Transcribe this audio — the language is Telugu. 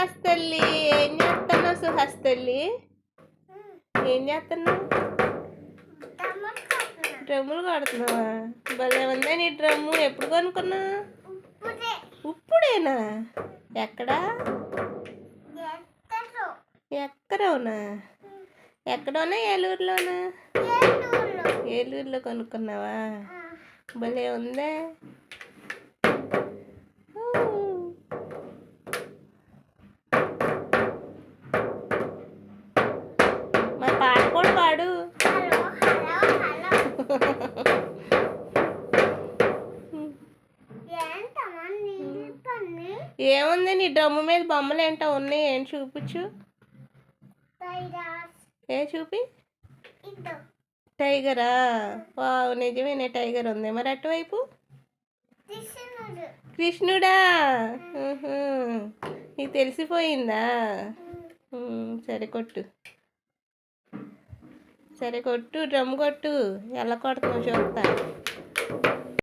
సుహాస్ తల్లి ఏం చేస్తున్నావు సుహాస్ తల్లి ఏం చేస్తున్నావు డ్రమ్ములు కొడుతున్నావా? భలే ఉందా నీ డ్రమ్ము. ఎప్పుడు కొనుక్కున్నా ఇప్పుడేనా? ఎక్కడా? ఎక్కడోనా? ఎక్కడోనా? ఏలూరులోనా? ఏలూరులో. కొనుక్కున్నావా? భలే ఉందే. ఏముంది నీ డ్రమ్ము మీద బొమ్మలు ఏంటో ఉన్నాయి? ఏంటి చూపించు? ఏ చూపి? టైగరా? వావ్ నిజమేనే టైగర్ ఉంది. మరి అటువైపు? కృష్ణుడా. నీకు తెలిసిపోయిందా? సరే కొట్టు. సరే కొట్టు డ్రమ్ కొట్టు. ఎలా కొడుతున్నావు చూస్తా.